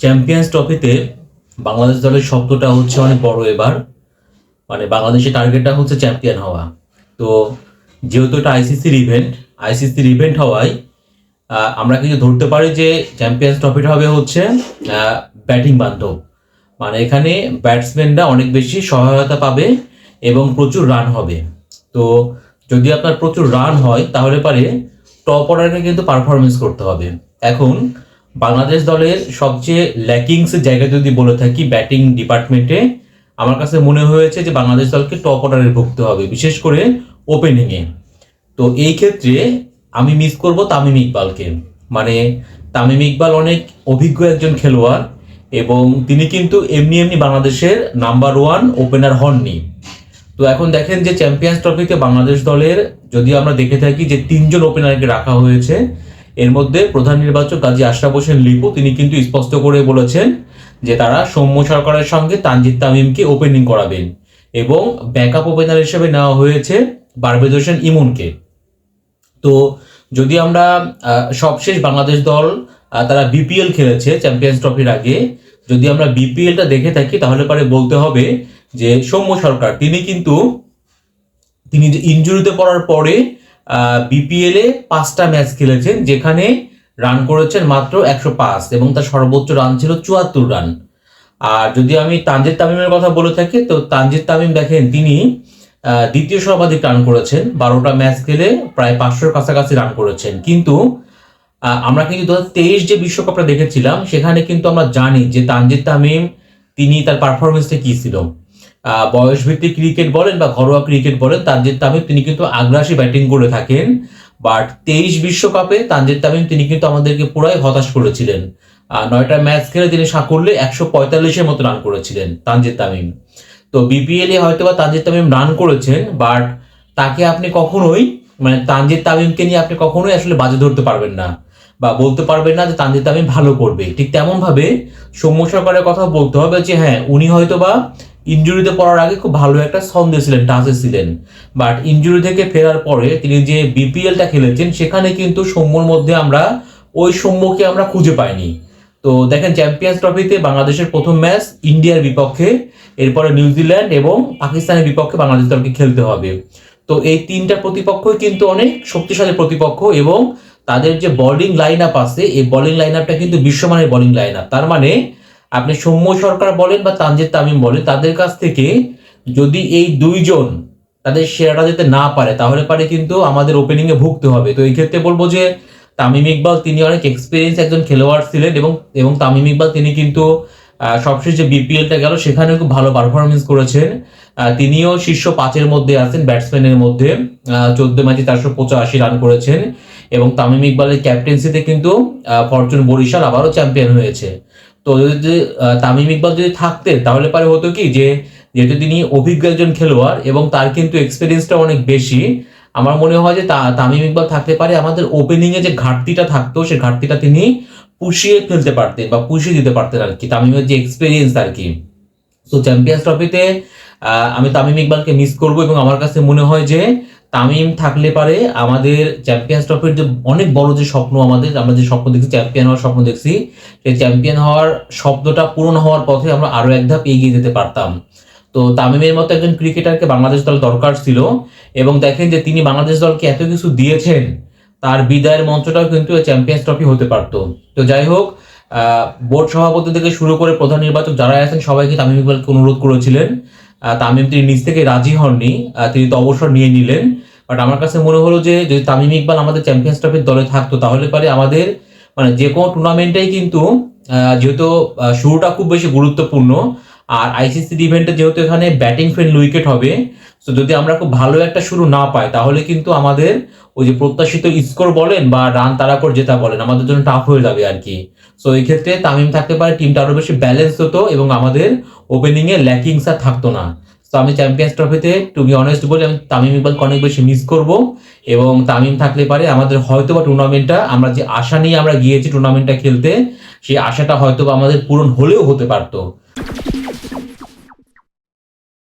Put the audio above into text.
Champions ট্রফিতে বাংলাদেশ দলের শব্দটা হচ্ছে অনেক বড় এবার। মানে বাংলাদেশের টার্গেটটা হচ্ছে চ্যাম্পিয়ন হওয়া। তো যেহেতু এটা আইসিসির ইভেন্ট আইসিসির ইভেন্ট হওয়ায় আমরা কিন্তু ধরতে পারি যে চ্যাম্পিয়ন্স ট্রফিটা হবে হচ্ছে ব্যাটিং বান্ধব। মানে এখানে ব্যাটসম্যানরা অনেক বেশি সহায়তা পাবে এবং প্রচুর রান হবে। তো যদি আপনার প্রচুর রান হয়, তাহলে পারে টপ অর্ডারকে কিন্তু পারফরমেন্স করতে হবে। এখন বাংলাদেশ দলের সবচেয়ে ল্যাকিংস জায়গা যদি বলে থাকি ব্যাটিং ডিপার্টমেন্টে আমার কাছে মনে হয়েছে যে বাংলাদেশ দলকে টপ অর্ডারে ভুগতে হবে, বিশেষ করে ওপেনিংয়ে তো এই ক্ষেত্রে আমি মিস করব তামিম ইকবালকে। মানে তামিম ইকবাল অনেক অভিজ্ঞ একজন খেলোয়াড় এবং তিনি কিন্তু এমনি এমনি বাংলাদেশের নাম্বার ওয়ান ওপেনার হননি। তো এখন দেখেন যে চ্যাম্পিয়ন্স ট্রফিতে বাংলাদেশ দলের যদি আমরা দেখে থাকি যে তিনজন ওপেনারকে রাখা হয়েছে এর মধ্যে প্রধান নির্বাচক কাজী আশরাফ হোসেন লিপু, তিনি কিন্তু স্পষ্ট করে বলেছেন যে তারা সৌম্য সরকারের সঙ্গে তানজিদ তামিমকে ওপেনিং করাবেন এবং ব্যাকআপ ওপেনার হিসেবে নেওয়া হয়েছে বারবেজ হোসেন ইমনকে। তো যদি আমরা সবশেষ বাংলাদেশ দল তারা বিপিএল খেলেছে চ্যাম্পিয়ন্স ট্রফির আগে, যদি আমরা বিপিএলটা দেখে থাকি, তাহলে পরে বলতে হবে যে সৌম্য সরকার, তিনি কিন্তু, তিনি ইঞ্জুরিতে পড়ার পরে বিপিএল এ পাঁচটা ম্যাচ খেলেছেন, যেখানে রান করেছেন মাত্র একশো পাঁচ এবং তার সর্বোচ্চ রান ছিল চুয়াত্তর রান আর যদি আমি তানজিদ তামিমের কথা বলে থাকি, তো তানজিদ তামিম দেখেন, তিনি দ্বিতীয় সর্বাধিক রান করেছেন, বারোটা ম্যাচ খেলে প্রায় পাঁচশোর কাছাকাছি রান করেছেন। কিন্তু আমরা কিন্তু দু তেইশ যে বিশ্বকাপটা দেখেছিলাম, সেখানে কিন্তু আমরা জানি যে তানজিদ তামিম, তিনি তার পারফরমেন্সটা কি ছিল। বয়সভিত্তিক ক্রিকেট বলেন বা ঘরোয়া ক্রিকেট বলেন, তানজিদ তামিম তিনি কিন্তু আগ্রাসী ব্যাটিং করে থাকেন। বাট তেইশ বিশ্বকাপে তানজিদ তামিম তিনি কিন্তু আমাদেরকে পুরাই হতাশ করেছিলেন। নয়টা ম্যাচ খেলে তিনি সাকুল্যে একশো পঁয়তাল্লিশের মতো রান করেছিলেন তানজিদ তামিম। তো বিপিএল হয়তো বা তানজিদ তামিম রান করেছেন বাট তাকে আপনি কখনোই মানে তানজিদ তামিমকে নিয়ে আপনি কখনোই আসলে বাজে ধরতে পারবেন না বা বলতে পারবেন না যে তানজিদ তামিম ভালো করবে। ঠিক তেমন ভাবে সৌম্য সরকারের কথা বলতে হবে যে হ্যাঁ উনি হয়তো বা ইঞ্জুরিতে পড়ার আগে খুব ভালো একটা ছন্দে ছিলেন টাচে ছিলেন। বাট ইঞ্জুরি থেকে ফেরার পরে তিনি যে বিপিএলটা খেলেছেন, সেখানে কিন্তু সৌম্যর মধ্যে আমরা ওই সৌম্যকে আমরা খুঁজে পাইনি। তো দেখেন চ্যাম্পিয়ন্স ট্রফিতে বাংলাদেশের প্রথম ম্যাচ ইন্ডিয়ার বিপক্ষে, এরপরে নিউজিল্যান্ড এবং পাকিস্তানের বিপক্ষে বাংলাদেশ দলকে খেলতে হবে। তো এই তিনটা প্রতিপক্ষই কিন্তু অনেক শক্তিশালী প্রতিপক্ষ এবং তাদের যে বোলিং লাইন আপ আছে, এই বোলিং লাইন আপটা কিন্তু বিশ্বমানের বোলিং লাইন আপ তার মানে আপনি সৌম্য সরকার বলেন বা তানজিদ তামিম বলেন, তাদের কাছ থেকে যদি এই দুইজন তাদের সেরাটা যেতে না পারে, তাহলে পারে কিন্তু আমাদের ওপেনিং এ ভুগতে হবে। তো এই ক্ষেত্রে বলব যে তামিম ইকবাল তিনি অনেক এক্সপিরিয়েন্স একজন খেলোয়াড় ছিলেন এবং এবং তামিম ইকবাল তিনি কিন্তু সবশেষ যে বিপিএলটা গেল সেখানে খুব ভালো পারফরমেন্স করেছেন। তিনিও শীর্ষ পাঁচের মধ্যে আছেন ব্যাটসম্যানের মধ্যে। চোদ্দ ম্যাচে চারশো পঁচাশি রান করেছেন এবং তামিম ইকবালের ক্যাপ্টেন্সিতে কিন্তু ফরচুন বরিশাল আবারও চ্যাম্পিয়ন হয়েছে। তো যদি তামিম ইকবাল যদি থাকতেন, তাহলে পারে হতো কি যে, যেহেতু তিনি অভিজ্ঞ একজন খেলোয়াড় এবং তার কিন্তু এক্সপিরিয়েন্সটা অনেক বেশি, আমার মনে হয় যে তামিম ইকবাল থাকতে পারে, আমাদের ওপেনিং এ যে ঘাটতিটা থাকতো, সে ঘাটতিটা তিনি পুষিয়ে ফেলতে পারতেন বা পুষিয়ে দিতে পারতেন আর কি, তামিমের যে এক্সপিরিয়েন্স আর কি। তো চ্যাম্পিয়ন্স ট্রফিতে আমি তামিম ইকবালকে মিস করব এবং আমার কাছে মনে হয় যে তামিম থাকলে পারে, আমাদের চ্যাম্পিয়ন্স ট্রফির যে অনেক বড় যে স্বপ্ন আমাদের, আমরা যে স্বপ্ন দেখছি, চ্যাম্পিয়ন হওয়ার স্বপ্ন দেখছি, সেই চ্যাম্পিয়ন হওয়ার শব্দটা পূরণ হওয়ার পথে আমরা আরও এক ধাপ এগিয়ে যেতে পারতাম। তো তামিমের মতো একজন ক্রিকেটারকে বাংলাদেশ দল দরকার ছিল এবং দেখেন যে তিনি বাংলাদেশ দলকে এত কিছু দিয়েছেন, তার বিদায়ের মঞ্চটাও কিন্তু চ্যাম্পিয়ন্স ট্রফি হতে পারতো। তো যাই হোক বোর্ড সভাপতি থেকে শুরু করে প্রধান নির্বাচক যারা আছেন, সবাইকে তামিম ইকবালকে অনুরোধ করেছিলেন। তামিম তিনি নিজ থেকে রাজি হননি তিনি তো অবসর নিয়ে নিলেন। বাট আমার কাছে মনে হলো যে, যদি তামিম ইকবাল আমাদের চ্যাম্পিয়ন্স ট্রফির দলে থাকতো, তাহলে পারে আমাদের মানে যে কোনো টুর্নামেন্টেই কিন্তু যেহেতু শুরুটা খুব বেশি গুরুত্বপূর্ণ, আর আইসিসি ইভেন্টে যেহেতু এখানে ব্যাটিং ফ্রেন্ড উইকেট হবে তো যদি আমরা খুব ভালো একটা শুরু না পাই, তাহলে কিন্তু আমাদের ওই যে প্রত্যাশিত স্কোর বলেন বা রান তারা করে জেতা বলেন, আমাদের জন্য টাফ হয়ে যাবে আর কি। সো এই ক্ষেত্রে তামিম থাকতে পারে টিমটা আরও বেশি ব্যালেন্স হতো এবং আমাদের ওপেনিং এ ল্যাকিংস আর থাকতো না। তো আমি চ্যাম্পিয়ন্স ট্রফিতে টু বি অনেস্ট বলে, আমি তামিম ইকবালকে অনেক বেশি মিস করব এবং তামিম থাকলে পারে আমাদের হয়তো বা টুর্নামেন্টটা আমরা যে আশা নিয়ে আমরা গিয়েছি টুর্নামেন্টটা খেলতে, সেই আশাটা হয়তো বা আমাদের পূরণ হলেও হতে পারতো।